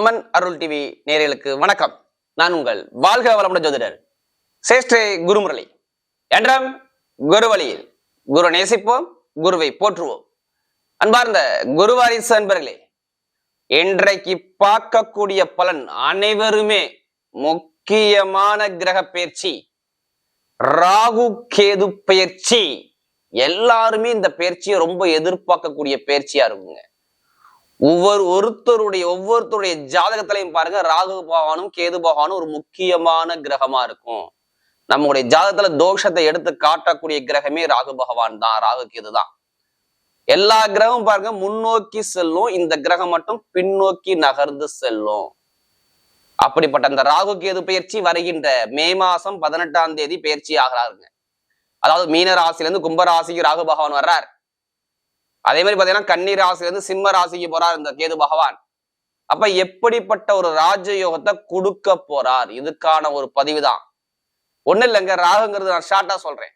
அம்மன் அருள் TV நேயர்களுக்கு வணக்கம். நான் உங்கள் வாழ்க வளமுடன் ஜோதிடர் சேஷ்டே குருமுரளி. என்றம் குரு வழியில் குரு நேசிப்போம் குருவை போற்றுவோம். அன்பார்ந்த குருவாரிசு அன்பர்களே இன்றைக்கு பார்க்கக்கூடிய பலன் அனைவருமே முக்கியமான கிரக பயிற்சி ராகு கேது பயிற்சி. எல்லாருமே இந்த பயிற்சியை ரொம்ப எதிர்பார்க்கக்கூடிய பயிற்சியா இருக்குங்க. ஒவ்வொரு ஒருத்தருடைய ஒவ்வொருத்தருடைய ஜாதகத்திலையும் பாருங்க ராகு பகவானும் கேது பகவானும் ஒரு முக்கியமான கிரகமா இருக்கும். நம்முடைய ஜாதகத்துல தோஷத்தை எடுத்து காட்டக்கூடிய கிரகமே ராகு பகவான் தான் ராகு கேது தான். எல்லா கிரகமும் பாருங்க முன்னோக்கி செல்லும். இந்த கிரகம் மட்டும் பின்னோக்கி நகர்ந்து செல்லும். அப்படிப்பட்ட அந்த ராகு கேது பயிற்சி வருகின்ற மே மாசம் பதினெட்டாம் தேதி பயிற்சி ஆகிறாருங்க. அதாவது மீன ராசில கும்பராசிக்கு ராகு பகவான் வர்றார். அதே மாதிரி பாத்தீங்கன்னா கன்னி ராசில சிம்ம ராசிக்கு போறார் இந்த கேது பகவான். அப்ப எப்படிப்பட்ட ஒரு ராஜயோகத்தை கொடுக்க போறார்? இதுக்கான ஒரு பதிவு தான் ஒண்ணு இல்லைங்க ராகுங்கிறது நான் ஷார்ட்டா சொல்றேன்.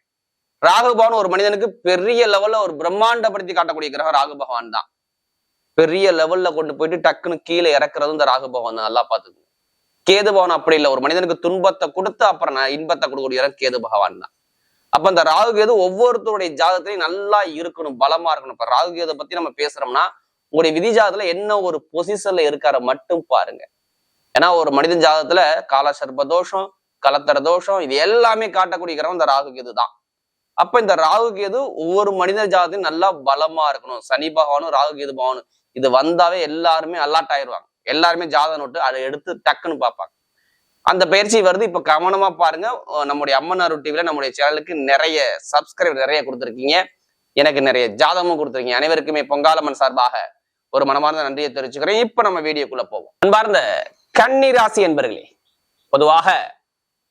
ராகு பகவான் ஒரு மனிதனுக்கு பெரிய லெவல்ல ஒரு பிரம்மாண்டப்படுத்தி காட்டக்கூடிய கிரகம் ராகு பகவான் தான். பெரிய லெவல்ல கொண்டு போயிட்டு டக்குன்னு கீழே இறக்குறது இந்த ராகு பகவான் நல்லா பாத்துக்கோங்க கேது பகவான் அப்படி இல்லை. ஒரு மனிதனுக்கு துன்பத்தை கொடுத்து அப்புறம் நான் இன்பத்தை கொடுக்கக்கூடிய இடம் கேது பகவான் தான். அப்ப இந்த ராகு கேது ஒவ்வொருத்தருடைய ஜாதகத்திலையும் நல்லா இருக்கணும் பலமா இருக்கணும். இப்ப ராகு கேதை பத்தி நம்ம பேசுறோம்னா உங்களுடைய விதி ஜாதகத்துல என்ன ஒரு பொசிஷன்ல இருக்கார மட்டும் பாருங்க. ஏன்னா ஒரு மனிதன் ஜாதகத்துல கால தோஷம் கலத்தர தோஷம் இது எல்லாமே காட்டக்கூடிய கிரகம் இந்த ராகு கேது தான். அப்ப இந்த ராகு கேது ஒவ்வொரு மனித ஜாதகத்தையும் நல்லா பலமா இருக்கணும். சனி பகவானும் ராகு கேது பகவானும். இது வந்தாவே எல்லாருமே அலாட் ஆயிடுவாங்க. எல்லாருமே ஜாதகம் நோட்டு அதை எடுத்து டக்குன்னு பார்ப்பாங்க. அந்த பயிற்சி வருது. இப்ப கவனமா பாருங்க. நம்முடைய அம்மன் அருள் நம்முடைய சேனலுக்கு நிறைய சப்ஸ்கிரைப் நிறைய கொடுத்துருக்கீங்க. எனக்கு நிறைய ஜாதகமும் கொடுத்துருக்கீங்க. அனைவருக்குமே பொங்காலம்மன் சார்பாக ஒரு மனமார்ந்த நன்றியை தெரிவிச்சுக்கிறேன். இப்ப நம்ம வீடியோக்குள்ள போவோம். அன்பார்ந்த கன்னிராசி என்பர்களே பொதுவாக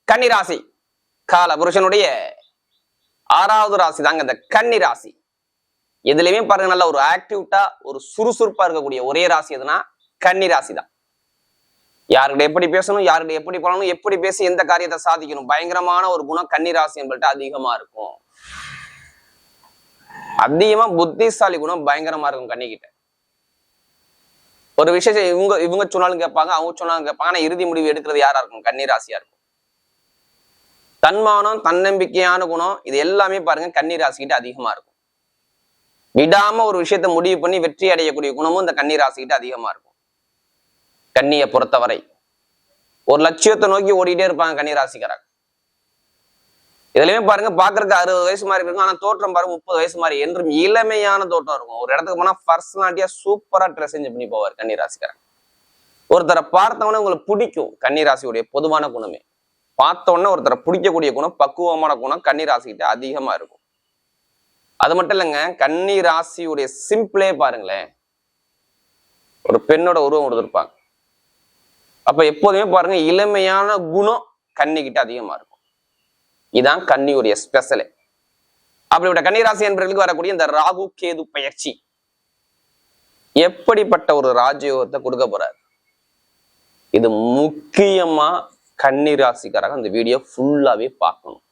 கன்னி ராசி கால புருஷனுடைய ஆறாவது ராசி தாங்க இந்த கன்னி ராசி எதுலையுமே பாருங்க நல்ல ஒரு ஆக்டிவிட்டா ஒரு சுறுசுறுப்பா இருக்கக்கூடிய ஒரே ராசி எதுனா கன்னிராசி தான். யாருக்கிட்ட எப்படி பேசணும் யாருக்கிட்ட எப்படி போகணும் எப்படி பேசி எந்த காரியத்தை சாதிக்கணும் பயங்கரமான ஒரு குணம் கன்னிராசி என்பது அதிகமா இருக்கும். அதிகமா புத்திசாலி குணம் பயங்கரமா இருக்கும் கன்னிக்கிட்ட ஒரு விஷயத்தை இவங்க இவங்க சொன்னாலும் கேட்பாங்க அவங்க சொன்னாலும் கேட்பாங்க ஆனா இறுதி முடிவு எடுக்கிறது யாரா இருக்கும்? கன்னிராசியா இருக்கும். தன்மானம் தன்னம்பிக்கையான குணம் இது எல்லாமே பாருங்க கன்னிராசிக்கிட்ட அதிகமா இருக்கும். விடாம ஒரு விஷயத்த முடிவு பண்ணி வெற்றி அடையக்கூடிய குணமும் இந்த கன்னிராசிக்கிட்ட அதிகமா இருக்கும். கன்னியை பொறுத்தவரை. ஒரு லட்சியத்தை நோக்கி ஓடிட்டே இருப்பாங்க கன்னிராசிக்காரங்க இதுலயுமே பாருங்க பாக்குறதுக்கு அறுபது வயசு மாதிரி இருக்கும். ஆனா தோற்றம் பாருங்க முப்பது வயசு மாதிரி. என்றும் இளமையான தோற்றம் இருக்கும். ஒரு இடத்துக்கு போனா பர்சனாலிட்டியா சூப்பரா ட்ரெஸ் பண்ணி போவார் கன்னிராசிக்காரங்க ஒருத்தரை பார்த்தவொடனே உங்களுக்கு பிடிக்கும் கன்னிராசியுடைய பொதுவான குணமே. பார்த்த ஒருத்தரை பிடிக்கக்கூடிய குணம் பக்குவமான குணம் கன்னிராசிக்கிட்ட அதிகமா இருக்கும். அது மட்டும் இல்லைங்க கன்னி ராசியுடைய சிம்பிளே பாருங்களேன். ஒரு பெண்ணோட உருவம் கொடுத்துருப்பாங்க அப்ப எப்போதுமே பாருங்க இளமையான குணம் கன்னிக்கிட்ட அதிகமா இருக்கும். இதுதான் கன்னியுடைய ஸ்பெஷலே அப்படிப்பட்ட கன்னிராசி என்பவர்களுக்கு வரக்கூடிய இந்த ராகு கேது பயிற்சி. எப்படிப்பட்ட ஒரு ராஜயோகத்தை கொடுக்க போறாரு? இது முக்கியமா கன்னிராசிக்காரங்க அந்த வீடியோ ஃபுல்லாவே பார்க்கணும்.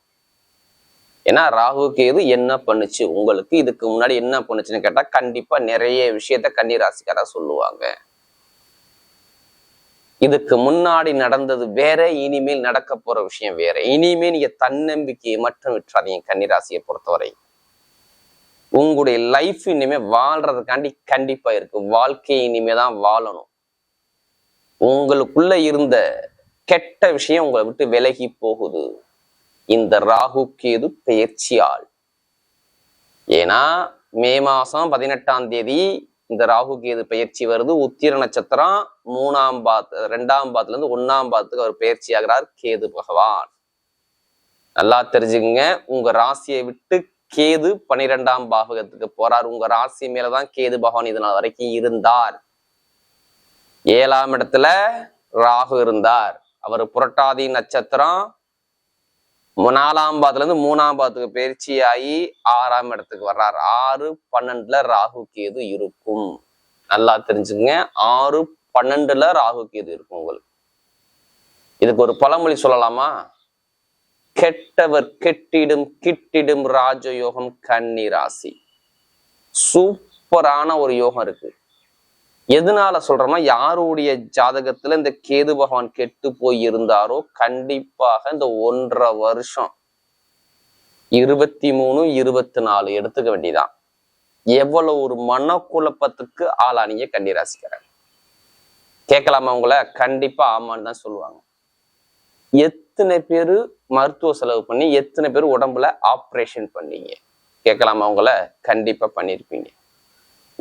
ஏன்னா ராகு கேது என்ன பண்ணுச்சு? உங்களுக்கு இதுக்கு முன்னாடி என்ன பண்ணுச்சுன்னு கேட்டா கண்டிப்பா நிறைய விஷயத்த கன்னிராசிக்காரா சொல்லுவாங்க. இதுக்கு முன்னாடி நடந்தது வேற இனிமேல் நடக்க போற விஷயம் வேற. இனிமே நீங்க தன்னம்பிக்கையை மட்டும் விட்டுறாதீங்க கன்னிராசியை பொறுத்தவரை. உங்களுடைய லைஃப் இனிமே வாழ்றதுக்காண்டி கண்டிப்பா இருக்கு. வாழ்க்கை இனிமே தான் வாழணும். உங்களுக்குள்ள இருந்த கெட்ட விஷயம் உங்களை விட்டு விலகி போகுது. இந்த ராகு கேது பெயர்ச்சியால். ஏன்னா மே மாசம் பதினெட்டாம் தேதி இந்த ராகு கேது பயிற்சி வருது. உத்திர நட்சத்திரம் மூணாம் பாத் ரெண்டாம் பாத்துல இருந்து ஒன்னாம் பாத்துக்கு அவர் பயிற்சி ஆகிறார் கேது பகவான். நல்லா தெரிஞ்சுக்குங்க. உங்க ராசியை விட்டு கேது பனிரெண்டாம் பாவகத்துக்கு போறார். உங்க ராசி மேலதான் கேது பகவான் இது நாள் வரைக்கும் இருந்தார். ஏழாம் இடத்துல ராகு இருந்தார். அவர் புரட்டாதி நட்சத்திரம் நாலாம் பாதத்துலேருந்து மூணாம் பாதத்துக்கு பயிற்சி ஆகி ஆறாம் இடத்துக்கு வர்றார். ஆறு பன்னெண்டுல ராகு கேது இருக்கும். நல்லா தெரிஞ்சுங்க ஆறு பன்னெண்டுல ராகு கேது இருக்கும் உங்களுக்கு. இதுக்கு ஒரு பழமொழி சொல்லலாமா? கெட்டவர் கெட்டிடும் கிட்டிடும் ராஜயோகம் கன்னி ராசி. சூப்பரான ஒரு யோகம் இருக்கு. எதனால சொல்றோம்னா யாருடைய ஜாதகத்துல இந்த கேது பகவான் கெட்டு போய் இருந்தாரோ கண்டிப்பாக இந்த ஒன்றரை வருஷம் இருபத்தி மூணு இருபத்தி நாலு எடுத்துக்க வேண்டியதான் எவ்வளவு ஒரு மனக்குழப்பத்துக்கு ஆளானீங்க கன்னிராசிக்கிறாங்க கேட்கலாமா உங்களை? கண்டிப்பா ஆமான்னு தான் சொல்லுவாங்க. எத்தனை பேர் மருத்துவ செலவு பண்ணி எத்தனை பேர் உடம்புல ஆப்ரேஷன் பண்ணீங்க? கேட்கலாமா உங்களை? கண்டிப்பா பண்ணியிருப்பீங்க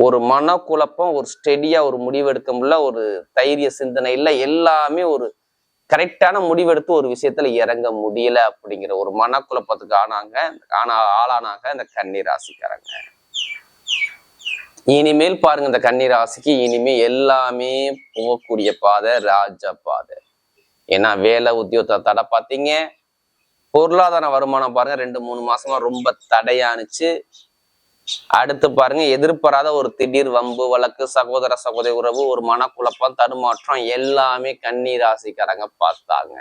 ஒரு மனக்குழப்பம் ஒரு ஸ்டெடியா ஒரு முடிவெடுக்க முடியல ஒரு தைரிய சிந்தனை இல்லை எல்லாமே ஒரு கரெக்டான முடிவெடுத்து ஒரு விஷயத்துல இறங்க முடியல அப்படிங்கிற ஒரு மனக்குழப்பத்துக்கு ஆனாங்க. ஆனா ஆளானாங்க இந்த கன்னி ராசிக்காரங்க இனிமேல் பாருங்க இந்த கன்னி ராசிக்கு இனிமே எல்லாமே போகக்கூடிய பாதை ராஜ பாதை. ஏன்னா வேலை உத்தியோகத்தை தடை பார்த்தீங்க. பொருளாதார வருமானம் பாருங்க ரெண்டு மூணு மாசமா ரொம்ப தடையானுச்சு அடுத்து பாருங்க எதிர்பாராத ஒரு திடீர் வம்பு வழக்கு சகோதர சகோதரி உறவு ஒரு மனக்குழப்பம் தடுமாற்றம் எல்லாமே கன்னி ராசிக்காரங்க பார்த்தாங்க.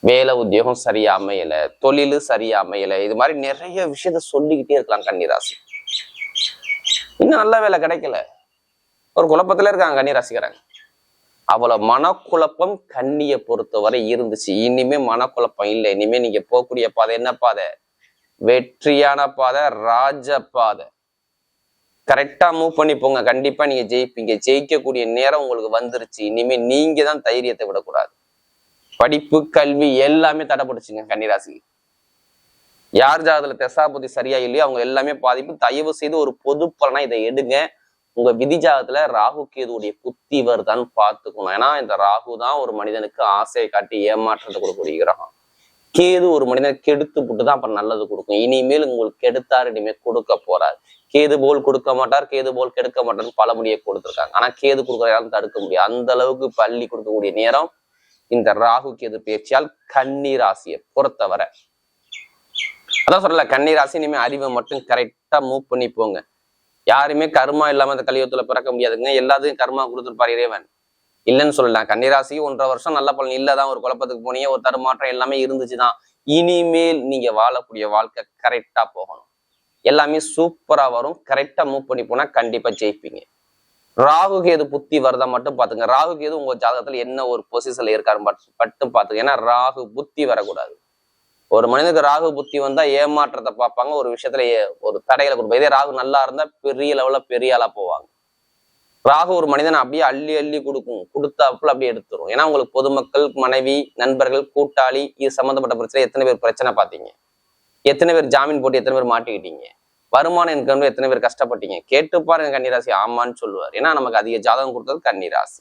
வேலை உத்தியோகம் சரியா அமையல தொழிலு சரியா அமையல இது மாதிரி நிறைய விஷயத்த சொல்லிக்கிட்டே இருக்கலாம் கன்னிராசி. இன்னும் நல்ல வேலை கிடைக்கல. ஒரு குழப்பத்துல இருக்காங்க கன்னிராசிக்காரங்க. அவ்வளவு மனக்குழப்பம் கண்ணியை பொறுத்தவரை இருந்துச்சு. இனிமே மனக்குழப்பம் இல்லை. இனிமே நீங்க போகக்கூடிய பாதை என்ன பாதை? வெற்றியான பாதை ராஜ பாதை. கரெக்டா மூவ் பண்ணி போங்க. கண்டிப்பா நீங்க ஜெயிப்பீங்க. ஜெயிக்கக்கூடிய நேரம் உங்களுக்கு வந்துருச்சு. இனிமே நீங்க தான் தைரியத்தை விடக்கூடாது. படிப்பு கல்வி எல்லாமே தடைப்பட்டுச்சுங்க கன்னிராசி யார் ஜாதத்துல தெசாபுத்தி சரியா இல்லையோ அவங்க எல்லாமே பாதிப்பு. தயவு செய்து ஒரு பொது பலனா இதை எடுங்க. உங்க விதி ஜாதகத்துல ராகு கேதுவுடைய புத்தி வருதான்னு பார்த்துக்கணும். ஏன்னா இந்த ராகு தான் ஒரு மனிதனுக்கு ஆசையை காட்டி ஏமாற்றத்தை கொடுக்கக்கூடிய கிரகம். கேது ஒரு மனிதனை கெடுத்து போட்டு தான் அப்புறம் நல்லது கொடுக்கும். இனிமேல் உங்களுக்கு கெடுத்தார் இனிமேல் கொடுக்க போறார். கேது போல் கொடுக்க மாட்டார் கேது போல் கெடுக்க மாட்டார்னு பல முடியை கொடுத்துருக்காங்க. ஆனா கேது கொடுக்குற யாரும் தடுக்க முடியாது. அந்த அளவுக்கு பள்ளி கொடுக்கக்கூடிய நேரம் இந்த ராகு கேது பேச்சியால் கன்னி ராசியை பொறுத்தவரை. அதான் சொல்லல கன்னி இனிமே அறிவை மட்டும் கரெக்டா மூவ் பண்ணி போங்க. யாருமே கர்மா இல்லாம அந்த கலியுகத்துல பிறக்க முடியாதுங்க. எல்லாத்தையும் கர்மா கொடுத்துருப்பார் இறைவன். இல்லைன்னு சொல்லலாம் கன்னிராசி ஒன்றரை வருஷம் நல்ல பலன் இல்லதான் ஒரு குழப்பத்துக்கு போனீங்க. ஒரு தடுமாற்றம் எல்லாமே இருந்துச்சுதான். இனிமேல் நீங்க வாழக்கூடிய வாழ்க்கை கரெக்டா போகணும். எல்லாமே சூப்பரா வரும். கரெக்டா மூவ் பண்ணி போனா கண்டிப்பா ஜெயிப்பீங்க. ராகு கேது புத்தி வரதா மட்டும் பாத்துங்க ராகு கேது உங்க ஜாதகத்துல என்ன ஒரு பொசிஷன்ல இருக்காரு மட்டும் பாத்துங்க ஏன்னா ராகு புத்தி வரக்கூடாது. ஒரு மனிதனுக்கு ராகு புத்தி வந்தா ஏமாற்றத்தை பார்ப்பாங்க. ஒரு விஷயத்துல ஒரு தடைகளை கொடுப்பாங்க. இதே ராகு நல்லா இருந்தா பெரிய லெவல்ல பெரிய ஆளா போவாங்க. ராகு ஒரு மனிதனை அப்படியே அள்ளி அள்ளி கொடுக்கும். கொடுத்தாப்புல அப்படியே எடுத்துரும். ஏன்னா உங்களுக்கு பொதுமக்கள் மனைவி நண்பர்கள் கூட்டாளி இது சம்மந்தப்பட்ட பிரச்சனை எத்தனை பேர் பிரச்சனை பார்த்தீங்க? எத்தனை பேர் ஜாமீன் போட்டு எத்தனை பேர் மாட்டிக்கிட்டீங்க? வருமானம் இன்கம் எத்தனை பேர் கஷ்டப்பட்டீங்க? கேட்டு கன்னிராசி. ஆமான்னு சொல்லுவார். ஏன்னா நமக்கு அதிக ஜாதகம் கொடுத்தது கன்னிராசி.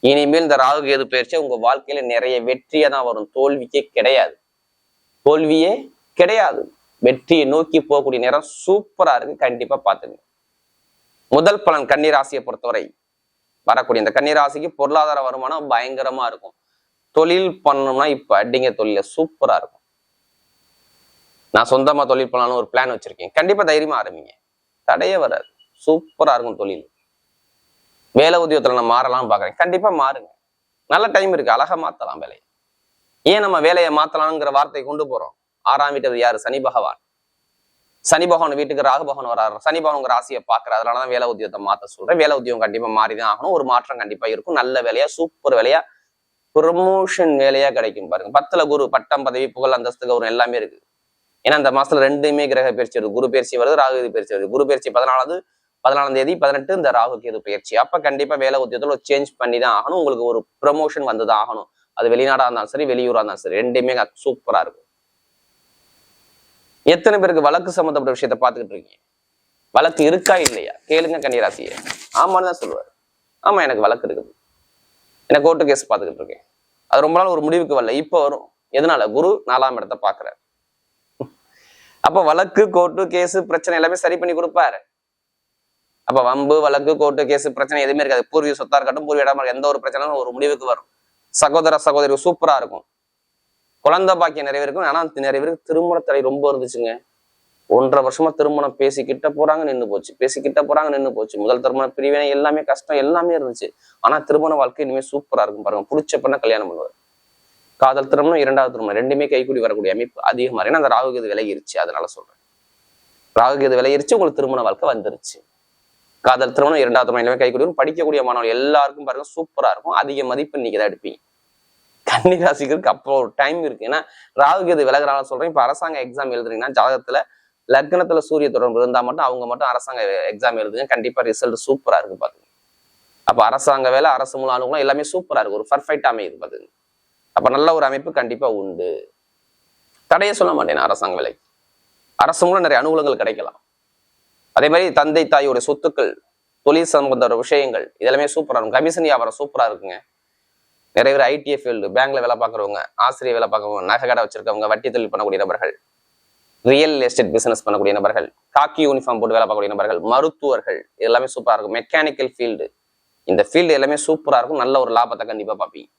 இனிமேல் இந்த ராகு கேது பயிற்சி உங்க வாழ்க்கையில நிறைய வெற்றியா தான் வரும். தோல்விக்கே கிடையாது. தோல்வியே கிடையாது. வெற்றியை நோக்கி போகக்கூடிய நேரம் சூப்பரா இருக்கு. கண்டிப்பா பாத்துங்க முதல் பலன் கன்னிராசியை பொறுத்தவரை வரக்கூடிய இந்த கன்னிராசிக்கு பொருளாதார வருமானம் பயங்கரமா இருக்கும். தொழில் பண்ணணும்னா இப்ப அடிங்க தொழில சூப்பரா இருக்கும். நான் சொந்தமா தொழில் பண்ணலாம்னு ஒரு பிளான் வச்சிருக்கேன். கண்டிப்பா தைரியமா ஆரம்பிங்க. தடையே வராது. சூப்பரா இருக்கும் தொழில். வேலை உத்தியோகத்துல நான் மாறலாம்னு பாக்குறேன். கண்டிப்பா மாறுங்க. நல்ல டைம் இருக்கு. அழகா மாத்தலாம் வேலையை. ஏன் நம்ம வேலையை மாத்தலாம்ங்கிற வார்த்தையை கொண்டு போறோம்? ஆறாம் வீட்டது யாரு? சனி பகவான். சனி பகவான் வீட்டுக்கு ராகு பகவான் வராரு. சனி பகவான் உங்க ராசியை பாக்குற அதனாலதான் வேலை உத்தியோகத்தை மாத்த சொல்றேன். வேலை உத்தியோகம் கண்டிப்பா மாறிதான் ஆகணும். ஒரு மாற்றம் கண்டிப்பா இருக்கும். நல்ல வேலையா சூப்பர் வேலையா ப்ரொமோஷன் வேலையா கிடைக்கும் பாருங்க. பத்துல குரு பட்டம் பதவி புகழ் அந்தஸ்து கௌரவம் எல்லாமே இருக்கு. ஏன்னா இந்த மாசத்துல ரெண்டுமே கிரக பயிற்சி வருது. குரு பயிற்சி வருது ராகு பயிற்சி வருது. குரு பயிற்சி பதினாலாவது பதினாலாம் தேதி பதினெட்டு இந்த ராகு கேது பயிற்சி. அப்ப கண்டிப்பா வேலை உத்தியோகத்துல ஒரு சேஞ்ச் பண்ணி தான் ஆகணும். உங்களுக்கு ஒரு ப்ரமோஷன் வந்துதான் ஆகணும். அது வெளிநாடா இருந்தாலும் சரி வெளியூரா இருந்தாலும் சரி ரெண்டுமே சூப்பரா இருக்கும். எத்தனை பேருக்கு வழக்கு சம்மந்தப்பட்ட விஷயத்த பார்த்துக்கிட்டு இருக்கீங்க? வழக்கு இருக்கா இல்லையா? கேளுங்க கன்னிராசியை. ஆமான்னு தான் சொல்லுவார். ஆமா எனக்கு வழக்கு இருக்குது. எனக்கு கோர்ட்டு கேஸ் பார்த்துக்கிட்டு இருக்கேன். அது ரொம்ப நாள் ஒரு முடிவுக்கு வரல. இப்போ வரும். எதனால? குரு நாலாம் இடத்த பாக்குறாரு அப்ப வழக்கு கோர்ட்டு கேஸ் பிரச்சனை எல்லாமே சரி பண்ணி கொடுப்பாரு. அப்ப வம்பு வழக்கு கோர்ட்டு கேஸ் பிரச்சனை எதுவுமே இருக்காது. பூர்வீக சொத்தா இருக்கட்டும் பூர்வீக இடமா எந்த ஒரு பிரச்சனையும் ஒரு முடிவுக்கு வரும். சகோதர சகோதரி சூப்பரா இருக்கும். குழந்தை பாக்கியம் நிறைய இருக்கும் ஆனா நிறைய பேருக்கு திருமண தடை ரொம்ப இருந்துச்சுங்க. ஒன்றரை வருஷமா திருமணம் பேசிக்கிட்ட போறாங்க நின்று போச்சு. பேசிக்கிட்ட போறாங்க நின்று போச்சு. முதல் திருமண பிரிவினை எல்லாமே கஷ்டம் எல்லாமே இருந்துச்சு. ஆனா திருமண வாழ்க்கை இனிமே சூப்பரா இருக்கும் பாருங்க. பிடிச்ச பண்ண கல்யாணம் பண்ணுவார். காதல் திருமணம் இரண்டாவது திருமணம் ரெண்டுமே கைக்கூடி வரக்கூடிய அமைப்பு அதிகமா ஏன்னா அந்த ராகுகேது விலகிருச்சு அதனால சொல்றேன். ராகுகேது விலகிருச்சு உங்களுக்கு திருமண வாழ்க்கை வந்துருச்சு. காதல் திருமணம் இரண்டாவது திருமணம் எல்லாமே கைகூடி வரும். படிக்கக்கூடிய மாணவர்கள் எல்லாருக்கும் பாருங்க சூப்பரா இருக்கும். அதிக மதிப்பு நீங்க தான் எடுப்பீங்க. கன்னி ராசிகளுக்கு அப்போ ஒரு டைம் இருக்கு. ஏன்னா ராகுக்கு இது விலகிறால சொல்றேன். இப்ப அரசாங்க எக்ஸாம் எழுதுறீங்கன்னா ஜாதகத்துல லக்னத்துல சூரிய தொடர்பு இருந்தா மட்டும் அவங்க மட்டும் அரசாங்க எக்ஸாம் எழுதுங்க. கண்டிப்பா ரிசல்ட் சூப்பரா இருக்கு பாத்துங்க அப்ப அரசாங்க வேலை அரசு மூல அலுவலகம் எல்லாமே சூப்பரா இருக்கு. ஒரு பர்ஃபெக்ட் அமையுது பாத்துங்க அப்ப நல்ல ஒரு அமைப்பு கண்டிப்பா உண்டு. தடையே சொல்ல மாட்டேன் நான் அரசாங்க வேலைக்கு. அரசு மூலம் நிறைய அனுகூலங்கள் கிடைக்கலாம். அதே மாதிரி தந்தை தாயோட சொத்துக்கள் தொழில் சம்பந்த விஷயங்கள் இதெல்லாமே சூப்பரா இருக்கும். கமிஷன் வியாபாரம் சூப்பரா இருக்குங்க. நிறைய பேர் ஐடிஐ ஃபீல்டு பேங்க்ல வேலை பார்க்குறவங்க ஆசிரியர் வேலை பார்க்குறவங்க நகை கடை வச்சிருக்கவங்க வட்டி தொழில் பண்ணக்கூடிய நபர்கள் ரியல் எஸ்டேட் பிசினஸ் பண்ணக்கூடிய நபர்கள் காக்கி யூனிஃபார்ம் போட்டு வேலை பார்க்கக்கூடிய நபர்கள் மருத்துவர்கள் இது எல்லாமே சூப்பராக இருக்கும். மெக்கானிக்கல் ஃபீல்டு இந்த ஃபீல்டு எல்லாமே சூப்பராக இருக்கும். நல்ல ஒரு லாபத்தை கண்டிப்பாக பார்ப்பீங்க.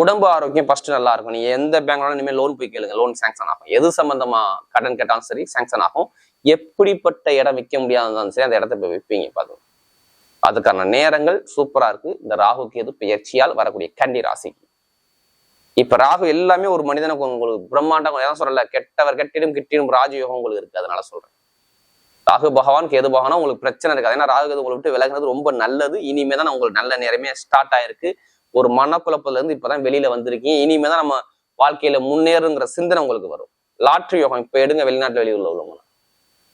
உடம்பு ஆரோக்கியம் ஃபர்ஸ்ட் நல்லா இருக்கும். நீங்க எந்த பேங்க்னாலும் இனிமேல் லோன் போய் கேளுங்க. லோன் சாங்ஷன் ஆகும். எது சம்பந்தமா கடன் கேட்டாலும் சரி சாங்ஷன் ஆகும். எப்படிப்பட்ட இடம் விற்க முடியாதுன்னு சரி அந்த இடத்த போய் விற்பீங்க பார்த்து. அதுக்கான நேரங்கள் சூப்பரா இருக்கு. இந்த ராகு கேது பெயர்ச்சியால் வரக்கூடிய கன்னி ராசிக்கு இப்ப ராகு எல்லாமே ஒரு மனிதனுக்கு உங்களுக்கு பிரம்மாண்டம் எதாவது சொல்லல கெட்டவர் கெட்டிடும் கிட்டிடும் ராஜயோகம் உங்களுக்கு இருக்கு. அதனால சொல்றேன். ராகு பகவான் கேது பகவானும் உங்களுக்கு பிரச்சனை இருக்காது. ஏன்னா ராகு கேது உங்களை விட்டு விலகுறது ரொம்ப நல்லது. இனிமே தான் உங்களுக்கு நல்ல நேரமே ஸ்டார்ட் ஆயிருக்கு. ஒரு மனக்குழப்பத்துல இருந்து இப்பதான் வெளியில வந்திருக்கீங்க. இனிமே தான் நம்ம வாழ்க்கையில முன்னேறுங்கிற சிந்தனை உங்களுக்கு வரும். லாட்ரி யோகம் இப்ப எடுங்க வெளிநாட்டு வெளியூர்ல உள்ளவங்க.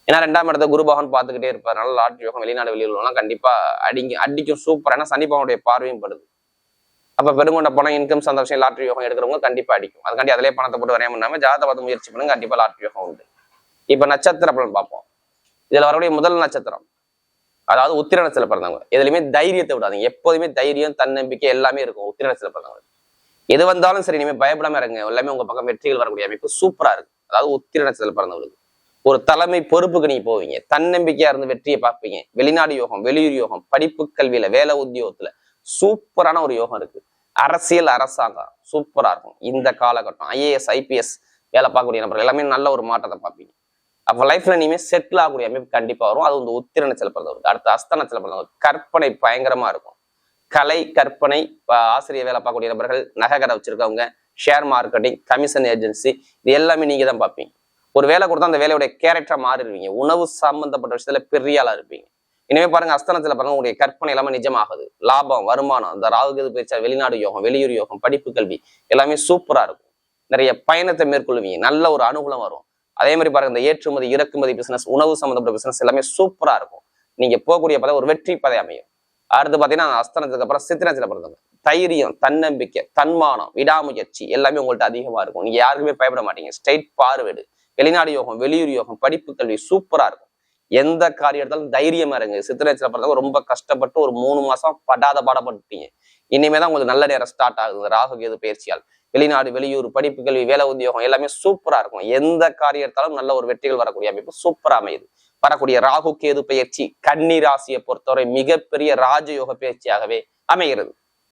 ஏன்னா ரெண்டாம் இடத்த குரு பகவான் பார்த்துக்கிட்டே இருப்பார். அதனால லாட்ரி யோகம் வெளிநாடு வெளியூர்ல உள்ளவங்க கண்டிப்பா அடிங்க அடிக்கும் சூப்பர் ஏன்னா சனி பகவானுடைய பார்வையும் படுது. அப்ப பெருங்கொண்ட பணம் இன்கம் சந்தோஷம் லாட்ரி யோகம் எடுக்கிறவங்க கண்டிப்பா அடிக்கும். அதுக்காண்டி அதிலே பணத்தை போட்டு வரையாம பண்ணாம ஜாதக பார்த்து முயற்சி பண்ணுங்க கண்டிப்பா லாட்ரி யோகம் உண்டு. இப்ப நட்சத்திர பலன் பார்ப்போம். இதுல வரக்கூடிய முதல் நட்சத்திரம் அதாவது உத்திரணத்துல பிறந்தவங்க. எதுலையுமே தைரியத்தை விடாதீங்க. எப்போதுமே தைரியம் தன்னம்பிக்கை எல்லாமே இருக்கும் உத்திரணத்துல பிறந்தவங்க எது வந்தாலும் சரி இனிமே பயப்படாம இருங்க. எல்லாமே உங்க பக்கம் வெற்றிகள் வரக்கூடிய அமைப்பு சூப்பரா இருக்கு. அதாவது உத்திரணத்துல பிறந்தவங்களுக்கு. ஒரு தலைமை பொறுப்புக்கு நீங்க போவீங்க. தன்னம்பிக்கையா இருந்து வெற்றியை பார்ப்பீங்க. வெளிநாடு யோகம் வெளியூர் யோகம் படிப்பு கல்வியில வேலை உத்தியோகத்துல சூப்பரான ஒரு யோகம் இருக்கு. அரசியல் அரசாங்கம் சூப்பரா இருக்கும். இந்த காலகட்டம் ஐஏஎஸ் ஐபிஎஸ் வேலை பார்க்கக்கூடிய நபர்கள் எல்லாமே நல்ல ஒரு மாற்றத்தை பார்ப்பீங்க. அப்ப லைஃப்ல இனிமே செட்டில் ஆகக்கூடிய அமைப்பு கண்டிப்பா வரும். அது வந்து உத்திரணத்தில் பிறந்தவருக்கு அடுத்த அஸ்தனத்தில் பிறந்தவருக்கு கற்பனை பயங்கரமா இருக்கும். கலை கற்பனை ஆசிரியர் வேலை பார்க்கக்கூடிய நபர்கள் நகை கடை வச்சிருக்கவங்க ஷேர் மார்க்கெட்டிங் கமிஷன் ஏஜென்சி இது எல்லாமே நீங்க தான் பார்ப்பீங்க. ஒரு வேலை கொடுத்தா அந்த வேலையோட கேரக்டரா மாறிடுவீங்க. உணவு சம்பந்தப்பட்ட விஷயத்துல பெரிய ஆளா இருப்பீங்க. இனிமே பாருங்க அஸ்தனத்துல பாருங்க உங்களுடைய கற்பனை எல்லாமே நிஜமாகுது. லாபம் வருமானம் இந்த ராகுகது பேச்சா வெளிநாடு யோகம் வெளியூர் யோகம் படிப்பு கல்வி எல்லாமே சூப்பரா இருக்கும். நிறைய பயணத்தை மேற்கொள்வீங்க. நல்ல ஒரு அனுகூலம் வரும். அதே மாதிரி பாருங்க இந்த ஏற்றுமதி இறக்குமதி பிசினஸ் உணவு சம்பந்தப்பட்ட பிசினஸ் எல்லாமே சூப்பரா இருக்கும். நீங்க போகக்கூடிய பதை ஒரு வெற்றி பதை அமையும். அடுத்து பாத்தீங்கன்னா அஸ்தனத்துக்கு அப்புறம் சித்திரத்துல பிறந்தவங்க தைரியம் தன்னம்பிக்கை தன்மானம் விடாமுயற்சி எல்லாமே உங்கள்ட்ட அதிகமா இருக்கும். நீங்க யாருக்குமே பயப்பட மாட்டீங்க. ஸ்ட்ரைட் பார்வேடு வெளிநாடு யோகம் வெளியூர் யோகம் படிப்பு கல்வி சூப்பரா இருக்கும். எந்த காரியம் எடுத்தாலும் தைரியமா இருங்க. சித்திரை பிறந்தவங்க ரொம்ப கஷ்டப்பட்டு ஒரு மூணு மாசம் படாத பாடப்பட்டுட்டீங்க இனிமே தான் உங்களுக்கு நல்ல நேரம் ஸ்டார்ட் ஆகுது. ராகு கேது பயிற்சியால். வெளிநாடு வெளியூர் படிப்பு கல்வி வேலை உத்தியோகம் எல்லாமே சூப்பரா இருக்கும். எந்த காரியம் எடுத்தாலும் நல்ல ஒரு வெற்றிகள் வரக்கூடிய அமைப்பு சூப்பரா அமையுது. வரக்கூடிய ராகு கேது பயிற்சி கன்னி ராசியை பொறுத்தவரை மிகப்பெரிய ராஜயோக பயிற்சியாகவே அமைகிறது.